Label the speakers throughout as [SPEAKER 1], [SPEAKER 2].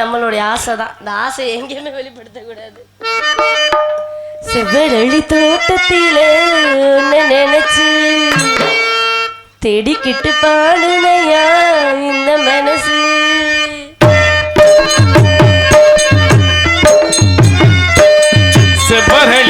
[SPEAKER 1] நம்மளுடைய ஆசை தான் இந்த ஆசை எங்கேயுமே வெளிப்படுத்தக்கூடாது. செவ்வரளி தோட்டத்திலே உன்னை நினைச்சு தேடிக்கிட்டு பாடுனையா இந்த மனசு?
[SPEAKER 2] செவ்வரளி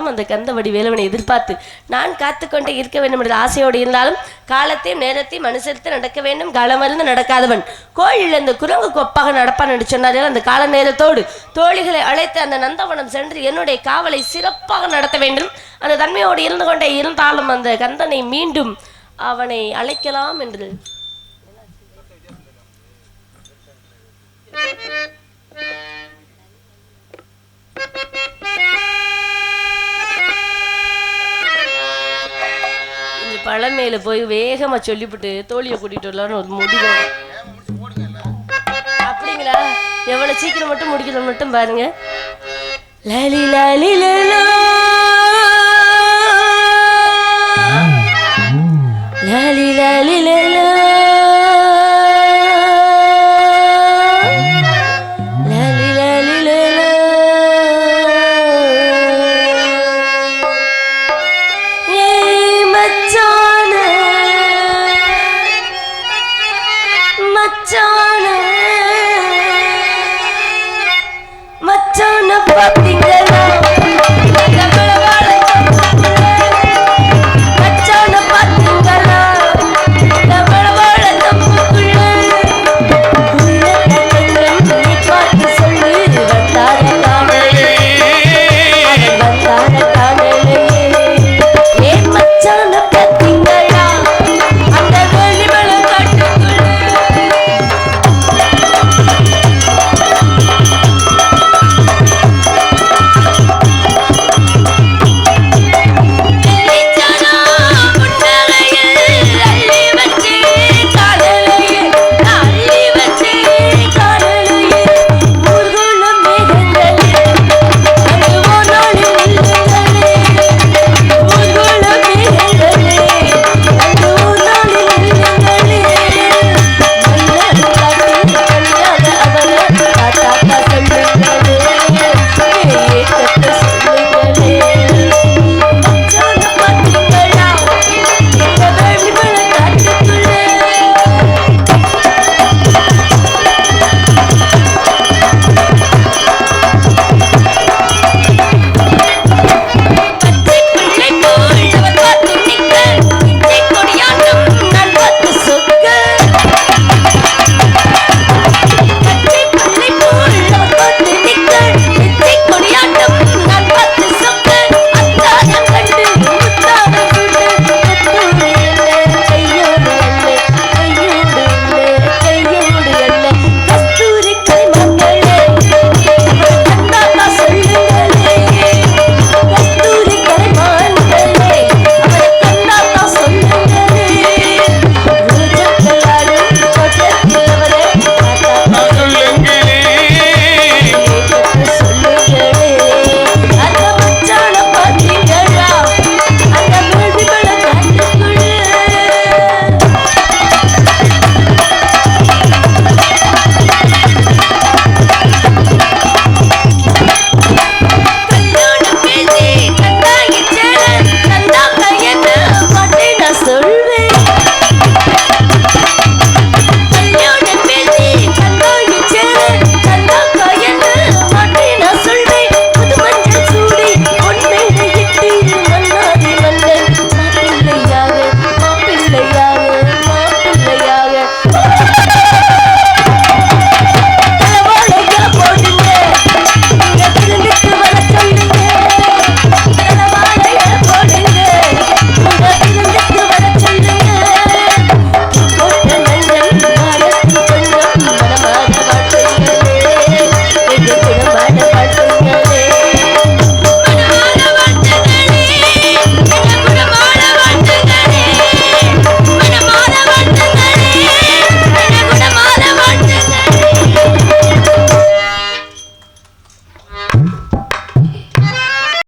[SPEAKER 1] மனசு. அந்த கந்தவடி வடிவேலவனை எதிர்பார்த்து நான் காத்துக்கொண்டே இருக்க வேண்டும் என்ற ஆசையோடு இருந்தாலும் காலத்தையும் நேரத்தையும் அனுசரித்து நடக்க வேண்டும். காலமருந்து நடக்காதவன். கோயிலில் அந்த குரங்கு கொப்பாக நடப்பான் என்று சொன்னார்கள். அந்த கால நேரத்தோடு தோழிகளை அழைத்து அந்த நந்தவனம் சென்று என்னுடைய காவலை சிறப்பாக நடத்த வேண்டும். அந்த தன்மையோடு இருந்து கொண்டே இருந்தாலும் அந்த கந்தனை மீண்டும் அவனை அழைக்கலாம் என்று. பழமையில போய் வேகமா சொல்லிவிட்டு தோழியை கூட்டிட்டு வரலாம்னு ஒரு முடிவு அப்படிங்களா எவ்வளவு சீக்கிரம் மட்டும் முடிக்கணும் மட்டும் பாருங்க லாலி லலா. லாலி லாலி லலா. லாலி பார்ப்பீங்க